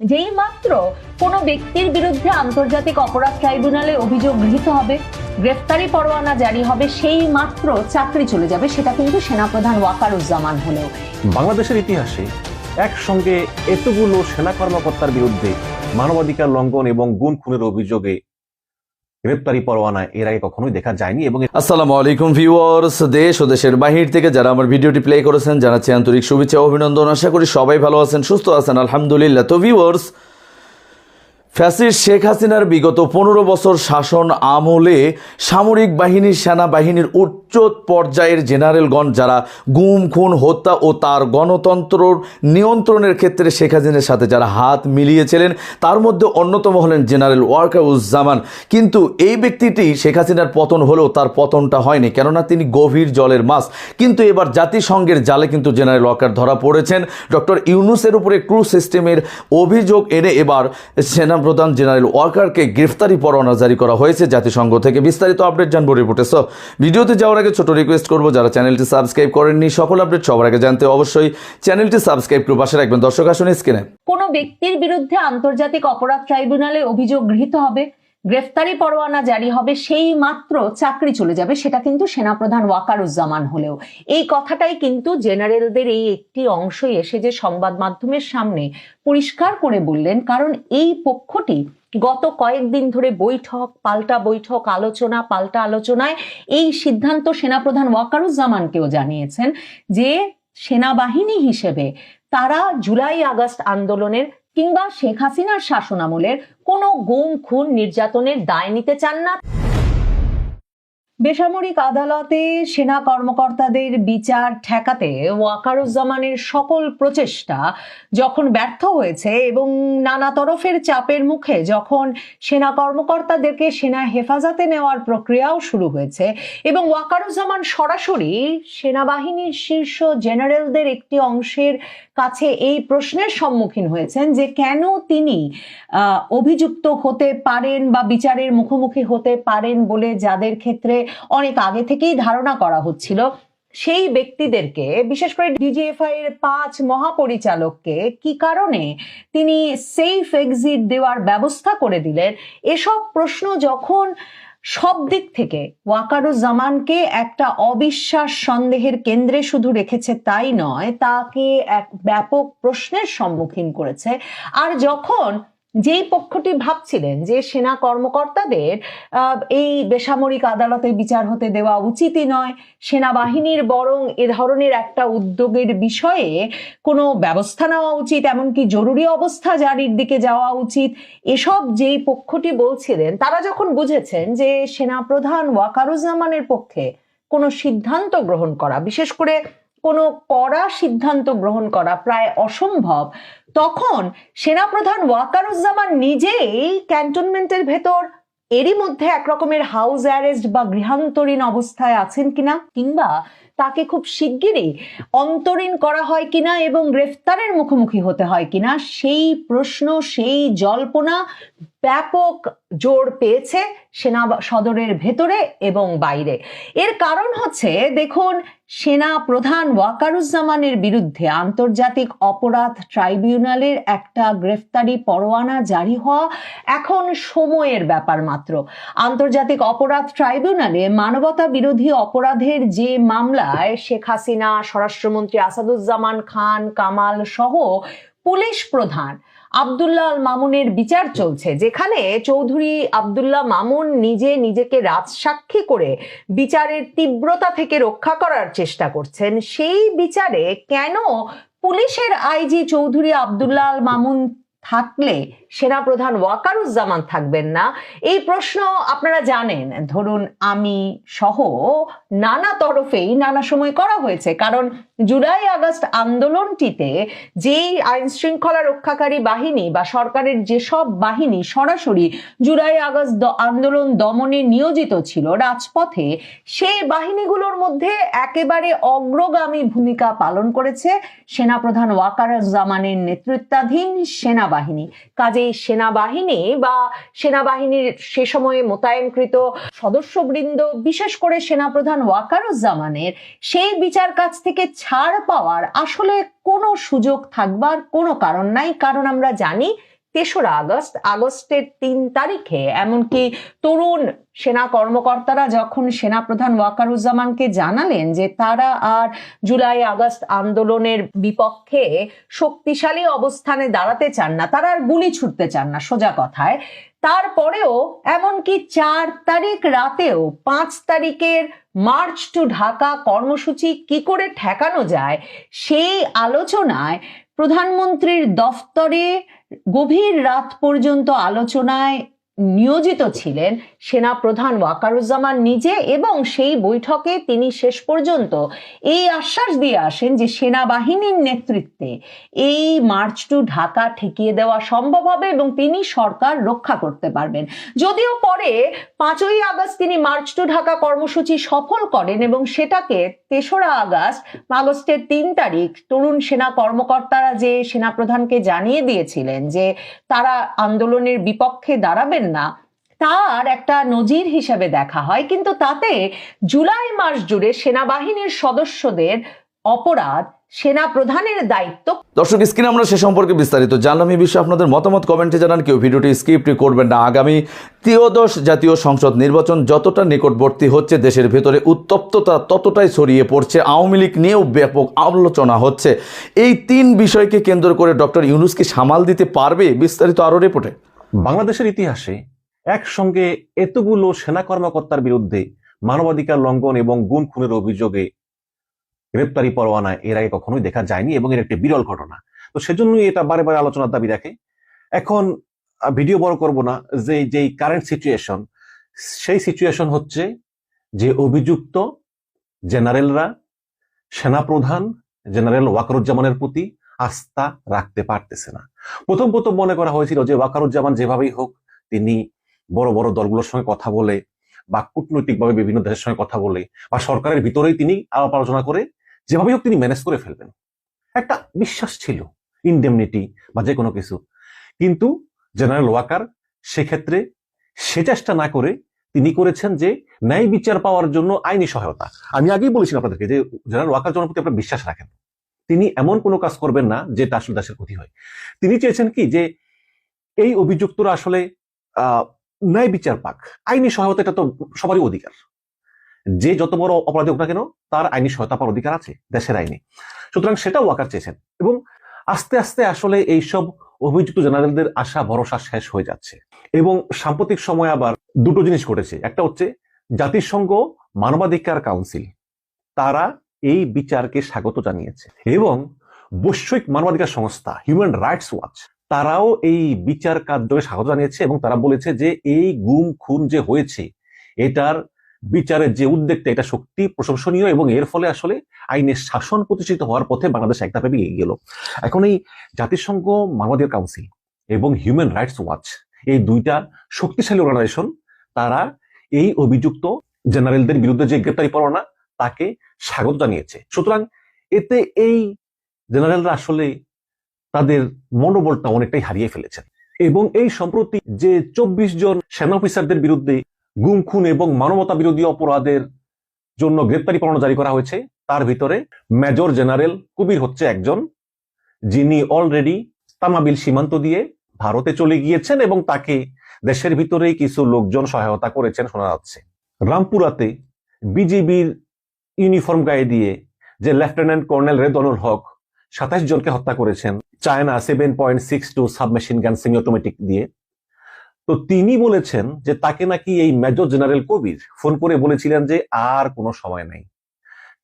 যেই মাত্র কোনো ব্যক্তির বিরুদ্ধে আন্তর্জাতিক অপরাধ ট্রাইব্যুনালে অভিযোগ গৃহীত হবে, গ্রেফতারি পরোয়ানা জারি হবে সেই মাত্র চাকরি চলে যাবে, সেটা কিন্তু সেনাপ্রধান ওয়াকারুজ্জামান হলেও। বাংলাদেশের ইতিহাসে একসঙ্গে এতগুলো সেনা কর্মকর্তার বিরুদ্ধে মানবাধিকার লঙ্ঘন এবং গুণ খুনের অভিযোগে গ্রেপ্তারি পরোয়ানা এর আগে কখনোই দেখা যায়নি এবং আসসালামু আলাইকুম ভিউয়ার্স, দেশ ও দেশের বাহির থেকে যারা আমার ভিডিওটি প্লে করেছেন, জানাচ্ছি আন্তরিক শুভেচ্ছা অভিনন্দন। আশা করি সবাই ভালো আছেন, সুস্থ আছেন, আলহামদুলিল্লাহ। তো ভিউয়ার্স ফ্যাসিস্ট শেখ হাসিনার বিগত পনেরো বছর শাসন আমলে সামরিক বাহিনীর সেনাবাহিনীর উচ্চ পর্যায়ের জেনারেলগণ, যারা গুম, খুন, হত্যা ও তার গণতন্ত্র নিয়ন্ত্রণের ক্ষেত্রে শেখ হাসিনার সাথে যারা হাত মিলিয়েছিলেন, তার মধ্যে অন্যতম হলেন জেনারেল ওয়ার্কারুজ্জামান কিন্তু এই ব্যক্তিটি শেখ হাসিনার পতন হলেও তার পতনটা হয়নি, কেননা তিনি গভীর জলের মাছ। কিন্তু এবার জাতিসংঘের জালে কিন্তু জেনারেল ওয়াকার ধরা পড়েছেন। ডক্টর ইউনুসের উপরে ক্রু সিস্টেমের অভিযোগ এনে এবার সেনাপ্রধান জেনারেল ওয়ার্কারকে গ্রেফতারি পরোয়ানা জারি করা হয়েছে জাতিসংঘ থেকে। বিস্তারিত আপডেট জানব রিপোর্টে। সো ভিডিওতে যাওয়ার আগে ছোট রিকোয়েস্ট করব, যারা চ্যানেলটি সাবস্ক্রাইব করেননি, সকল আপডেট সবার আগে জানতে অবশ্যই চ্যানেলটি সাবস্ক্রাইব করে পাশে রাখবেন। দর্শক, আসুন স্ক্রিনে। কোনো ব্যক্তির বিরুদ্ধে আন্তর্জাতিক অপরাধ ট্রাইব্যুনালে অভিযোগ গৃহীত হবে। গ্রেফতারি পরোয়ানা জারি হবে, সেই মাত্র চাকরি চলে যাবে, সেটা কিন্তু সেনাপ্রধান ওয়াকারুজ্জামান হলেও। এই কথাটাই কিন্তু জেনারেলদের এই একটি অংশই এসে যে সংবাদ মাধ্যমের সামনে পরিষ্কার করে বললেন, কারণ এই পক্ষটি গত কয়েকদিন ধরে বৈঠক, পাল্টা বৈঠক, আলোচনা, পাল্টা আলোচনায় এই সিদ্ধান্ত সেনাপ্রধান ওয়াকারুজ্জামানকেও জানিয়েছেন যে সেনাবাহিনী হিসেবে তারা জুলাই আগস্ট আন্দোলনের কিংবা শেখ হাসিনার শাসনামলের কোনো গুম খুন নির্যাতনের দায় নিতে চান না? বেসামরিক আদালতে সেনা কর্মকর্তাদের বিচার ঠেকাতে ওয়াকারুজ্জামানের সকল প্রচেষ্টা যখন ব্যর্থ হয়েছে এবং নানা তরফের চাপের মুখে যখন সেনা কর্মকর্তাদেরকে সেনা হেফাজতে নেওয়ার প্রক্রিয়াও শুরু হয়েছে এবং ওয়াকারুজ্জামান সরাসরি সেনাবাহিনীর শীর্ষ জেনারেলদের একটি অংশের কাছে এই প্রশ্নের সম্মুখীন হয়েছেন যে কেন তিনি অভিযুক্ত হতে পারেন বা বিচারের মুখোমুখি হতে পারেন বলে যাদের ক্ষেত্রে অনেক আগে থেকেই ধারণা করা হচ্ছিল, সেই ব্যক্তিদেরকে, বিশেষ করে ডিজিএফআই এর পাঁচ মহাপরিচালককে, কি কারণে তিনি সেফ এক্সিট দেওয়ার ব্যবস্থা করে দিলেন? এসব প্রশ্ন যখন সব দিক থেকে ওয়াকারুজ্জামানকে একটা অবিশ্বাস সন্দেহের কেন্দ্রে শুধু রেখেছে তাই নয়, তাকে এক ব্যাপক প্রশ্নের সম্মুখীন করেছে। আর যখন যেই পক্ষটি ভাবছিলেন যে সেনা কর্মকর্তাদের এই বেসামরিক আদালতে বিচার হতে দেওয়া উচিতই নয়, সেনাবাহিনীর বরং এ ধরনের একটা উদ্যোগের বিষয়ে কোনো ব্যবস্থা নেওয়া উচিত, এমনকি জরুরি অবস্থা জারির দিকে যাওয়া উচিত, এসব যেই পক্ষটি বলছিলেন, তারা যখন বুঝেছেন যে সেনা সেনাপ্রধান ওয়াকারুজ্জামানের পক্ষে কোনো সিদ্ধান্ত গ্রহণ করা, বিশেষ করে কোনো কড়া সিদ্ধান্ত গ্রহণ করা প্রায় অসম্ভব তখন সেনাপ্রধান ওয়াকারুজ্জামান নিজেই ক্যান্টনমেন্টের ভেতর এরই মধ্যে এক রকমের হাউস অ্যারেস্ট বা গৃহান্তরীণ অবস্থায় আছেন কিনা কিংবা তাকে খুব শিগগিরই অন্তরীণ করা হয় কিনা এবং গ্রেফতারের মুখোমুখি হতে হয় কিনা, সেই প্রশ্ন, সেই জল্পনা ব্যাপক জোর পেয়েছে সেনা সদরের ভেতরে এবং বাইরে। এর কারণ হচ্ছে, দেখুন, সেনা প্রধান ওয়াকারুজ্জামানের বিরুদ্ধে আন্তর্জাতিক অপরাধ ট্রাইব্যুনালের একটা গ্রেফতারি পরোয়ানা জারি হওয়া এখন সময়ের ব্যাপার মাত্র। আন্তর্জাতিক অপরাধ ট্রাইব্যুনালে মানবতা বিরোধী অপরাধের যে মামলায় শেখ হাসিনা, স্বরাষ্ট্রমন্ত্রী আসাদুজ্জামান খান, কামাল সহ পুলিশ প্রধান আবদুল্লাহ মামুনের বিচার চলছে, যেখানে চৌধুরী আবদুল্লাহ মামুন নিজে নিজেকে রাজসাক্ষী করে বিচারের তীব্রতা থেকে রক্ষা করার চেষ্টা করছেন। সেই বিচারে কেন পুলিশের আইজি চৌধুরী আবদুল্লাহ মামুন থাকলে সেনাপ্রধান ওয়াকারুজ্জামান থাকবেন না। এই প্রশ্ন আপনারা জানেন, ধরুন আমি সহ নানা তরফেই নানা সময় করা হয়েছে, কারণ জুলাই আগস্ট আন্দোলনটিতে যেই আইন শৃঙ্খলা রক্ষাকারী বাহিনী বা সরকারের যেসব বাহিনী সরাসরি জুলাই আগস্ট আন্দোলন দমনে নিয়োজিত ছিল রাজপথে, সেই বাহিনীগুলোর মধ্যে একেবারে অগ্রগামী ভূমিকা পালন করেছে সেনাপ্রধান ওয়াকারুজ্জামানের নেতৃত্বাধীন সেনাবাহিনী। কাজেই সেনাবাহিনী বা সেনাবাহিনীর সে সময়ে মোতায়েনকৃত সদস্যবৃন্দ, বিশেষ করে সেনাপ্রধান ওয়াকারুজ্জামানের, সেই বিচার কাজ থেকে ছাড় পাওয়ার আসলে কোনো সুযোগ থাকবার কোনো কারণ নাই। কারণ আমরা জানি তেসরা আগস্ট, আগস্টের তিন তারিখে, এমনকি তরুণ সেনা কর্মকর্তারা যখন সেনাপ্রধান ওয়াকারুজ্জামানকে জানালেন যে তারা আর জুলাই, আগস্ট আন্দোলনের বিপক্ষে শক্তিশালী অবস্থানে দাঁড়াতে চান না, তারা আর গুলি ছুটতে চান না, সোজা কথায়, তারপরেও এমনকি চার তারিখ রাতেও পাঁচ তারিখের মার্চ টু ঢাকা কর্মসূচি কি করে ঠেকানো যায়, সেই আলোচনায় প্রধানমন্ত্রীর দফতরে গভীর রাত পর্যন্ত আলোচনায় নিয়োজিত ছিলেন সেনা প্রধান ওয়াকারুজ্জামান নিজে এবং সেই বৈঠকে তিনি শেষ পর্যন্ত এই আশ্বাস দিয়ে আসেন যে সেনাবাহিনীর নেতৃত্বে এই মার্চ টু ঢাকা ঠেকিয়ে দেওয়া সম্ভব হবে এবং তিনি সরকার রক্ষা করতে পারবেন। যদিও পরে পাঁচই আগস্ট তিনি মার্চ টু ঢাকা কর্মসূচি সফল করেন এবং সেটাকে তেসরা আগস্ট আগস্টের তিন তারিখ, তরুণ সেনা কর্মকর্তারা যে সেনাপ্রধানকে জানিয়ে দিয়েছিলেন যে তারা আন্দোলনের বিপক্ষে দাঁড়াবেন না, তার একটা নজির হিসেবে দেখা হয়। কিন্তু তাতে জুলাই মাস জুড়ে সেনাবাহিনীর সদস্যদের অপরাধ সেনা প্রধানের দায়িত্ব। দর্শক স্ক্রিনে আমরা সে সম্পর্কে বিস্তারিত জানলাম। এই বিষয়ে আপনাদের মতামত কমেন্টে জানান। কেউ ভিডিওটি স্কিপ্ট করবেন না। আগামী ত্রিয়োদশ জাতীয় সংসদ নির্বাচন যতটা নিকটবর্তী হচ্ছে দেশের ভেতরে উত্তপ্ততা ততটাই ছড়িয়ে পড়ছে। আওয়ামী লীগ নিয়েও ব্যাপক আলোচনা হচ্ছে। এই তিন বিষয়কে কেন্দ্র করে ডক্টর ইউনুসকে সামাল দিতে পারবে? বিস্তারিত আরও রিপোর্টে। বাংলাদেশের ইতিহাসে একসঙ্গে এতগুলো সেনা কর্মকর্তার বিরুদ্ধে মানবাধিকার লঙ্ঘন এবং গুণ খুনের অভিযোগে গ্রেপ্তারি পরোয়ানা এর আগে কখনোই দেখা যায়নি এবং এর একটি বিরল ঘটনা। তো সেজন্যই এটা বারে বারে আলোচনার দাবি রাখে। এখন ভিডিও বড় করব না। যে, যেই কারেন্ট সিচুয়েশন সেই সিচুয়েশন হচ্ছে যে অভিযুক্ত জেনারেলরা, সেনাপ্রধান জেনারেল ওয়াকারুজ্জামানের প্রতি আস্থা রাখতে পারতেছে না। প্রথম প্রথম মনে করা হয়েছিল যে ওয়াকারুজ্জামান যেভাবেই হোক, তিনি বড় বড় দলগুলোর সঙ্গে কথা বলে বা কূটনৈতিকভাবে বিভিন্ন দেশের সঙ্গে কথা বলে বা সরকারের ভিতরেই তিনি আলাপ আলোচনা করে যেভাবেই হোক তিনি ম্যানেজ করে ফেলবেন। একটা বিশ্বাস ছিল ইনডেমনিটি বা যে কোনো কিছু। কিন্তু জেনারেল ওয়াকার সেক্ষেত্রে সে চেষ্টা না করে তিনি করেছেন যে ন্যায় বিচার পাওয়ার জন্য আইনি সহায়তা। আমি আগেই বলেছিলাম আপনাদেরকে যে জেনারেল ওয়াকার জনের প্রতি আপনারা বিশ্বাস রাখেন। তিনি এমন কোনো কাজ করবেন না যেটা আসলে দেশের ক্ষতি হয়। তিনি চেয়েছেন কি যে এই অভিযুক্তরা আসলে ন্যায় বিচার পাক। আইনি সহায়তা এটা তো সবারই অধিকার। যে যত বড় অপরাধী হোক না কেন, তার আইনি সহায়তা পাওয়ার অধিকার আছে, দেশের আইনে। সুতরাং সেটা ওয়াকার চেয়েছেন এবং আস্তে আস্তে আসলে এইসব অভিযুক্ত জেনারেলদের আশা, ভরসা শেষ হয়ে যাচ্ছে। এবং সাম্প্রতিক সময় আবার দুটো জিনিস ঘটেছে। একটা হচ্ছে জাতিসংঘ মানবাধিকার কাউন্সিল। তারা এই বিচারকে স্বাগত জানিয়েছে এবং বৈশ্বিক মানবাধিকার সংস্থা হিউম্যান রাইটস ওয়াচ তারাও এই বিচার কার্যকে স্বাগত জানিয়েছে এবং তারা বলেছে যে এই গুম, খুন যে হয়েছে, এটার বিচারের যে উদ্যোগটা এটা সত্যি প্রশংসনীয় এবং এর ফলে আসলে আইনের শাসন প্রতিষ্ঠিত হওয়ার পথে বাংলাদেশ এক ধাপে এগিয়ে গেল। এখন এই জাতিসংঘ মানবাধিকার কাউন্সিল এবং হিউম্যান রাইটস ওয়াচ এই দুইটা শক্তিশালী অর্গানাইজেশন তারা এই অভিযুক্ত জেনারেলদের বিরুদ্ধে যে গ্রেপ্তারি পরোয়ানা, তাকে স্বাগত জানিয়েছে। সুতরাং এতে এই জেনারেলরা আসলে তাদের মনোবলটা অনেকটাই হারিয়ে ফেলেছেন। এবং এই সম্প্রতি যে চব্বিশ জন সেনা অফিসারদের বিরুদ্ধে গুম, খুন এবং মানবতা বিরোধী অপরাধের জন্য গ্রেপ্তারি পরোয়ানা জারি করা হয়েছে। তার ভিতরে মেজর জেনারেল কবির হচ্ছে একজন, যিনি অলরেডি তামাবিল সীমান্ত দিয়ে ভারতে চলে গিয়েছেন এবং তাকে দেশের ভিতরেই কিছু লোকজন সহায়তা করেছেন শোনা যাচ্ছে। রামপুরাতে বিজিবির ইউনিফর্ম গায়ে দিয়ে যে লেফটেন্যান্ট কর্নেল রেদনুল হক সাতাশ জনকে হত্যা করেছেন, China seven point six two submachine gun semi automatic দিয়ে। তো তিনি বলেছেন যে তাকে নাকি এই মেজর জেনারেল কবির ফোন করে বলেছিলেন যে আর কোনো সময় নাই।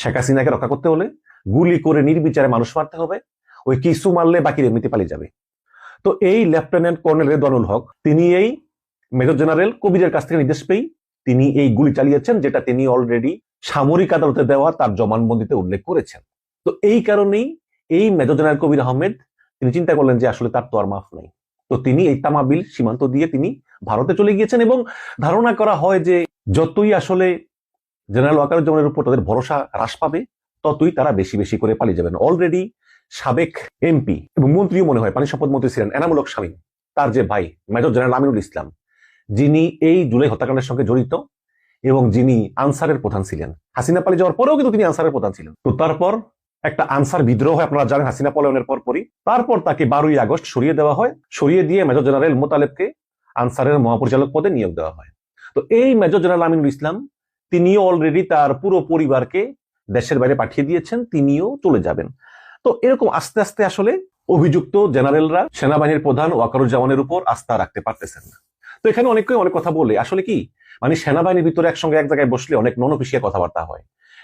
শেখ হাসিনাকে রক্ষা করতে হলে গুলি করে নির্বিচারে মানুষ মারতে হবে, ওই কিছু মারলে বাকি এমনিতে পালিয়ে যাবে। তো এই লেফটেন্যান্ট কর্নেল রেদনুল হক, তিনি এই মেজর জেনারেল কবিরের কাছ থেকে নির্দেশ পেয়ে তিনি এই গুলি চালিয়েছেন যেটা তিনি অলরেডি সামরিক আদালতে দেওয়া তার জমানবন্দিতে উল্লেখ করেছেন। তো এই কারণেই এই মেজর জেনারেল কবির আহমেদ, তিনি চিন্তা করলেন যে আসলে তার তো আর মাফ নাই। তো তিনি এই তামাবিল সীমান্ত দিয়ে তিনি ভারতে চলে গিয়েছেন এবং ধারণা করা হয় যে যতই আসলে জেনারেল ওয়াকারুজ্জামানের উপর তাদের ভরসা হ্রাস পাবে, ততই তারা বেশি বেশি করে পালিয়ে যাবেন। অলরেডি সাবেক এমপি এবং মন্ত্রীও মনে হয়, পানি সম্পদ মন্ত্রী ছিলেন এনামুলক স্বামী তার যে ভাই, মেজর জেনারেল আমিনুল ইসলাম, যিনি এই জুলাই হত্যাকাণ্ডের সঙ্গে জড়িত এবং যিনি আনসারের প্রধান ছিলেন। হাসিনা পালিয়ে যাওয়ার পরেও কিন্তু তিনি আনসারের প্রধান ছিলেন। তো তারপর একটা আনসার বিদ্রোহ হয় আপনারা জানেন, হাসিনা পলায়নের পরপরই তারপর তাকে বারোই আগস্ট সরিয়ে দেওয়া হয়। সরিয়ে দিয়ে মেজর জেনারেল মোতালেবকে আনসারের মহাপরিচালক পদে নিয়োগ দেওয়া হয়। তো এই মেজর জেনারেল আমিনুল ইসলাম, তিনিও অলরেডি তার পুরো পরিবারকে দেশের বাইরে পাঠিয়ে দিয়েছেন, তিনিও চলে যাবেন। তো এরকম আস্তে আস্তে আসলে অভিযুক্ত জেনারেলরা সেনাবাহিনীর প্রধান ওয়াকারুজ্জামানের উপর আস্থা রাখতে পারতেছেন না। তো এখানে অনেকে অনেক কথা বলে, আসলে কি? মানে সেনাবাহিনীর ভিতরে একসঙ্গে এক জায়গায় বসলে অনেক ননপিসিয়া কথাবার্তা হয়।